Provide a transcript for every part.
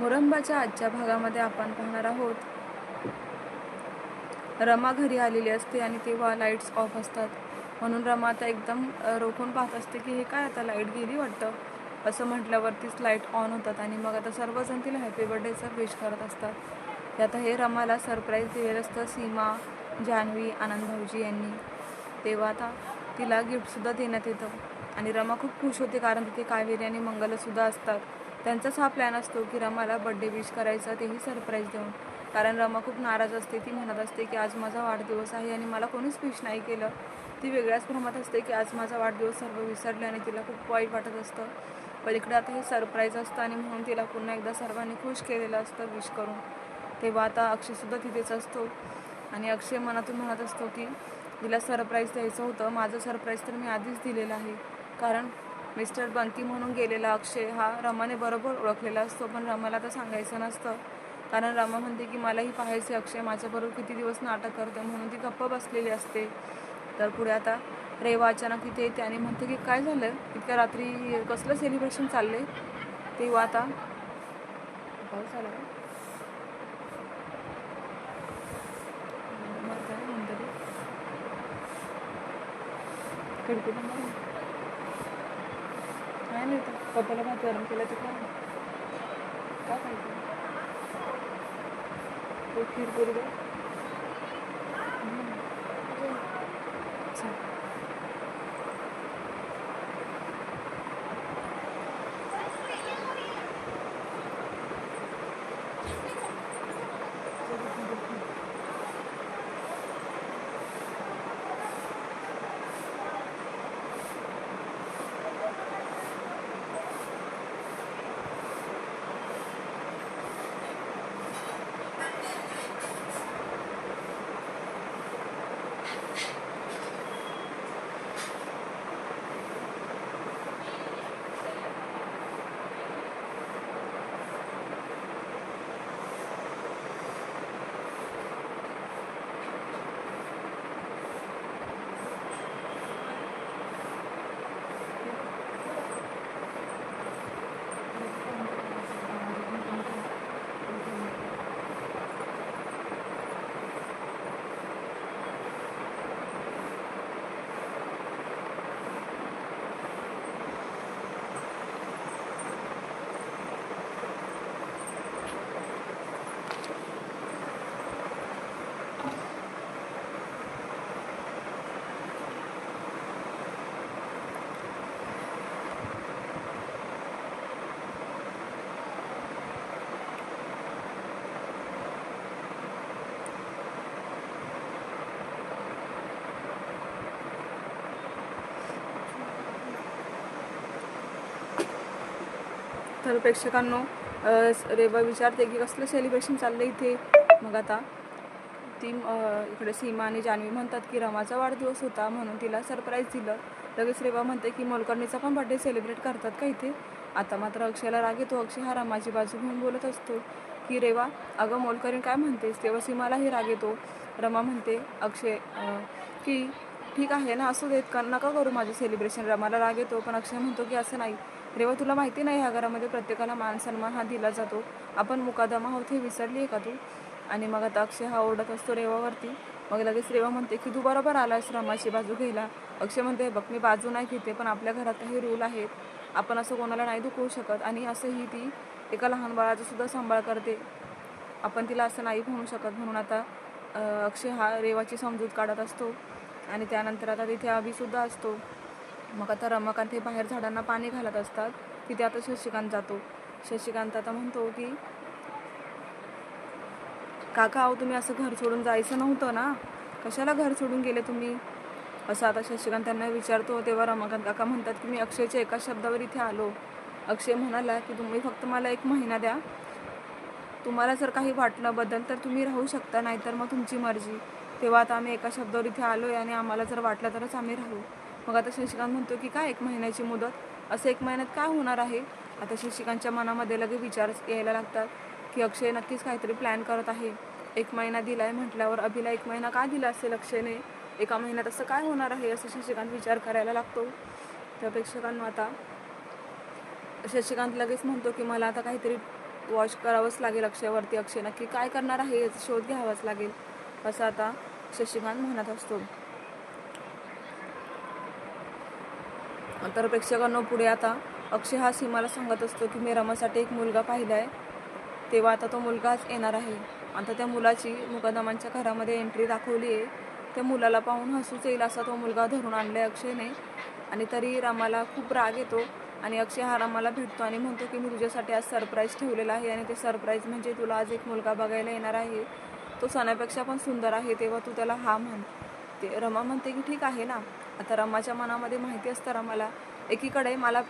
मुरंबाच्या आजच्या भागामध्ये आपण पाहणार आहोत. रमा घरी आलेली असते आणि तेव्हा लाईट्स ऑफ असतात. म्हणून रमा आता एकदम रोखून पाहत असते की हे काय आता लाइट गेली वाटतं? असं म्हटल्यावरतीच लाइट ऑन होतात आणि मग आता सर्वजण तिला हॅपी बर्थडेचं विश करत असतात. ते आता हे रमाला सरप्राईज दिलेलं असतं सीमा जान्हवी आनंद भाऊजी यांनी. तेव्हा आता तिला गिफ्टसुद्धा देण्यात येतं. आणि रमा खूप खुश होते कारण तिथे कावेरी आणि मंगलसुद्धा असतात. त्यांचाच हा प्लॅन असतो की रमाला बड्डे विश करायचा तेही सरप्राईज देऊन. कारण रमा खूप नाराज असते. ती म्हणत असते की आज माझा वाढदिवस आहे आणि मला कोणीच विश नाही केलं. ती वेगळ्याच भ्रमात असते की आज माझा वाढदिवस सर्व विसरले आणि तिला खूप वाईट वाटत असतं. पलीकडे आता हे सरप्राईज असतं आणि म्हणून तिला पुन्हा एकदा सर्वांनी खुश केलेलं असतं विश करून. तेव्हा आता अक्षयसुद्धा तिथेच असतो. आणि अक्षय मनातून म्हणत असतो की तिला सरप्राईज द्यायचं होतं. माझं सरप्राईज तर मी आधीच दिलेलं आहे. कारण मिस्टर बंकी म्हणून गेलेला अक्षय हा रमाने बरोबर ओळखलेला असतो पण रमाला तर सांगायचं नसतं. कारण रमा म्हणते की मलाही पाहायचे अक्षय माझ्याबरोबर किती दिवस नाटक करते म्हणून ती गप्प बसलेली असते. तर पुढे आता रेवा अचानक इथे येते आणि म्हणते की काय झालं? इतक्या रात्री कसलं सेलिब्रेशन चाललंय? तेव्हा आता पाऊस आला का मग काय म्हणते ते? खिडकी बंद आहे. काय नाही तर पप्पाला भात गरम केला तर काय काय पाहिजे खीर करू दे. तर प्रेक्षकांनो रेबा रेवा विचारते की कसलं सेलिब्रेशन चाललं इथे? मग आता ती इकडे सीमा आणि जान्हवी म्हणतात की रमाचा वाढदिवस होता म्हणून तिला सरप्राईज दिलं. लगेच रेवा म्हणते की मोलकर्णीचा पण बड्डे सेलिब्रेट करतात का इथे? आता मात्र अक्षयला राग येतो. अक्षय हा रमाची बाजू घेऊन बोलत असतो की रेवा अगं मोलकरीण काय म्हणतेस? तेव्हा सीमालाही राग येतो. रमा म्हणते अक्षय की ठीक आहे ना असू देत. का नका करू माझं सेलिब्रेशन रमाला राग येतो. पण अक्षय म्हणतो की असं नाही. रेवा तुला माहिती नाही ह्या घरामध्ये प्रत्येकाला मान सन्मान हा दिला जातो. आपण मुकादमा आहोत हे विसरली आहे का तू? आणि मग आता अक्षय हा ओरडत असतो रेवावरती. मग लगेच रेवा म्हणते की तू बरोबर आलास रमाची बाजू घ्यायला. अक्षय म्हणते बघ मी बाजू नाही घेते पण आपल्या घरात काही रूल आहेत. आपण असं कोणाला नाही दुखवू शकत. आणि असंही ती एका लहान बाळाचा सुद्धा सांभाळ करते. आपण तिला असं नाही म्हणू शकत. म्हणून आता अक्षय हा रेवाची समजूत काढत असतो. आणि त्यानंतर आता तिथे अभिसुद्धा असतो. मग आता रमाकांत हे बाहेर झाडांना पाणी घालत असतात. तिथे आता शशिकांत जातो. शशिकांत आता म्हणतो की काका अहो तुम्ही असं घर सोडून जायचं नव्हतं ना? कशाला घर सोडून गेले तुम्ही? असं आता शशिकांत त्यांना विचारतो. तेव्हा रमाकांत काका म्हणतात की मी अक्षयच्या एका शब्दावर इथे आलो. अक्षय म्हणाला की तुम्ही फक्त मला एक महिना द्या. तुम्हाला जर काही वाटलं बदल तर तुम्ही राहू शकता नाहीतर मग तुमची मर्जी. तेव्हा आता आम्ही एका शब्दावर इथे आलो आहे आणि आम्हाला जर वाटलं तरच आम्ही राहू. मग आता शशिकांत म्हणतो की काय एक महिन्याची मुदत. असं एक महिन्यात काय होणार आहे? आता शिक्षिकांच्या मनामध्ये लगेच विचार यायला लागतात की अक्षय नक्कीच काहीतरी प्लॅन करत आहे. एक महिना दिलाय म्हटल्यावर अभिला एक महिना का दिला असेल अक्षयने? एका महिन्यात असं काय होणार आहे असं शशिकांत विचार करायला लागतो. त्या प्रेक्षकांना आता शशिकांत लगेच म्हणतो की मला आता काहीतरी वॉच करावंच लागेल अक्षयवरती. अक्षय नक्की काय करणार आहे याचा शोध घ्यावाच लागेल. असं आता शशिकांत म्हणत असतो. तर प्रेक्षकांना पुढे आता अक्षय हा सीमाला सांगत असतो की मी रमासाठी एक मुलगा पाहिला आहे तेव्हा आता तो मुलगाच येणार आहे. आता त्या मुलाची मुकदमांच्या घरामध्ये एंट्री दाखवली आहे. त्या मुलाला पाहून हसूच येईल असा तो मुलगा धरून आणला आहे अक्षयने. आणि तरी रामाला खूप राग येतो. आणि अक्षय हा रामाला भेटतो आणि म्हणतो की मी तुझ्यासाठी आज सरप्राईज ठेवलेला आहे आणि ते सरप्राईज म्हणजे तुला आज एक मुलगा बघायला येणार आहे. तो सणापेक्षा पण सुंदर आहे तेव्हा तू त्याला हा म्हण. ते रमा म्हणते की ठीक आहे ना. आता रमाच्या मनामध्ये माहिती असतं रमाला. एकीकडे मला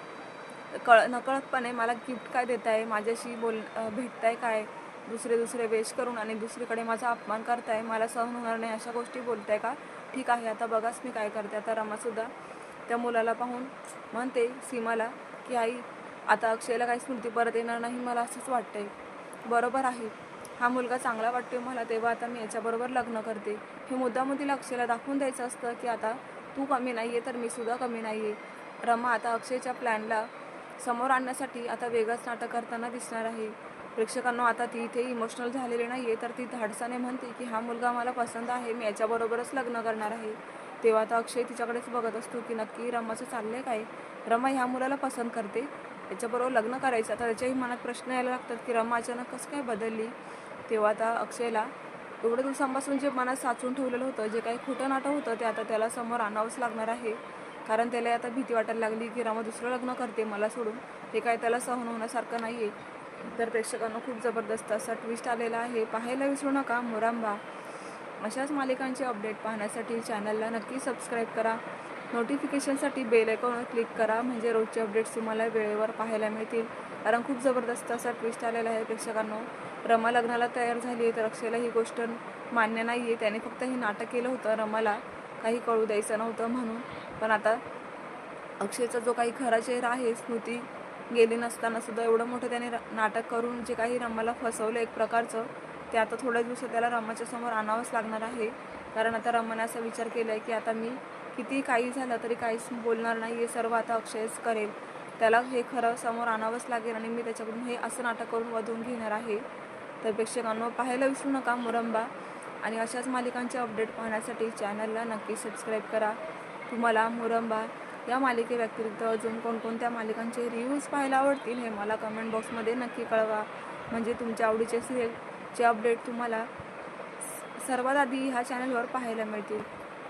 कळ नकळतपणे मला गिफ्ट काय देत आहे माझ्याशी बोल भेटत भेटताय काय? दुसरे दुसरे वेश करून आणि दुसरीकडे माझा अपमान करताय मला सहन होणार नाही अशा गोष्टी बोलताय का? ठीक आहे आता बघाच मी काय करते. आता रमासुद्धा त्या मुलाला पाहून म्हणते सीमाला की आई आता अक्षयला काही स्मृती परत येणार नाही मला असंच वाटतंय. बरोबर आहे. हा मुलगा चांगला वाटतोय मला तेव्हा आता मी याच्याबरोबर लग्न करते. हे मुद्दामुद्दीला अक्षयला दाखवून द्यायचं असतं की आता तू कमी नाही आहे तर मी सुद्धा कमी नाही आहे रमा आता अक्षयच्या प्लॅनला समोर आणण्यासाठी आता वेगळंच नाटक करताना दिसणार आहे. प्रेक्षकांना आता ती इथे इमोशनल झालेली नाही आहे तर ती धाडसाने म्हणते की हा मुलगा मला पसंत आहे मी याच्याबरोबरच लग्न करणार आहे. तेव्हा आता अक्षय तिच्याकडेच बघत असतो की नक्की रमाचं चाललंय काय? रमा ह्या मुलाला पसंत करते? याच्याबरोबर लग्न करायचं? आता त्याच्याही मनात प्रश्न यायला लागतात की रमा अचानक कसं काय बदलली? तेव्हा आता अक्षयला एवढ्या दिवसांपासून जे मनात साचून ठेवलेलं होतं जे काही खोटं नाटक होतं ते आता त्याला समोर आणावंच लागणार आहे. कारण त्याला आता भीती वाटायला लागली की रामा दुसरं लग्न करते मला सोडून. हे काय त्याला सहन होण्यासारखं नाही आहे तर प्रेक्षकांना खूप जबरदस्त असा ट्विस्ट आलेला आहे. पाहायला विसरू नका. मोरांबा. अशाच मालिकांचे अपडेट पाहण्यासाठी चॅनलला नक्की सबस्क्राईब करा. नोटिफिकेशनसाठी बेल आयकॉनवर क्लिक करा. म्हणजे रोजचे अपडेट्स तुम्हाला वेळेवर पाहायला मिळतील. कारण खूप जबरदस्त असा ट्विस्ट आलेला आहे प्रेक्षकांनो. रमा लग्नाला तयार झाली आहे तर अक्षयला ही गोष्ट मान्य नाही आहे त्याने फक्त हे नाटक केलं होतं. रमाला काही कळू द्यायचं नव्हतं म्हणून. पण आता अक्षयचा जो काही खरा चेहरा आहे स्मृती गेली नसताना सुद्धा एवढं मोठं त्याने नाटक करून जे काही रमाला फसवलं एक प्रकारचं ते आता थोड्या दिवसात त्याला रमाच्या समोर आणावंच लागणार आहे. कारण आता रमाने असा विचार केला आहे की आता मी किती काही झालं तरी काहीच बोलणार नाही हे सर्व आता अक्षयच करेल. त्याला हे खरं समोर आणावंच लागेल आणि मी त्याच्याकडून हे असं नाटक करून वधून घेणार आहे. तर प्रेक्षकांनो पाहायला विसरू नका मुरंबा. आणि अशाच मालिकांचे अपडेट पाहण्यासाठी चॅनलला नक्की सबस्क्राईब करा. तुम्हाला मुरंबा या मालिकेव्यतिरिक्त अजून कोणकोणत्या मालिकांचे रिव्ह्यूज पाहायला आवडतील हे मला कमेंट बॉक्समध्ये नक्की कळवा. म्हणजे तुमच्या आवडीचे सिरियलचे अपडेट तुम्हाला स- सर्वात आधी ह्या चॅनलवर पाहायला मिळतील.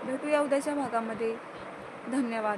भेटूया उद्याच्या भागामध्ये. धन्यवाद.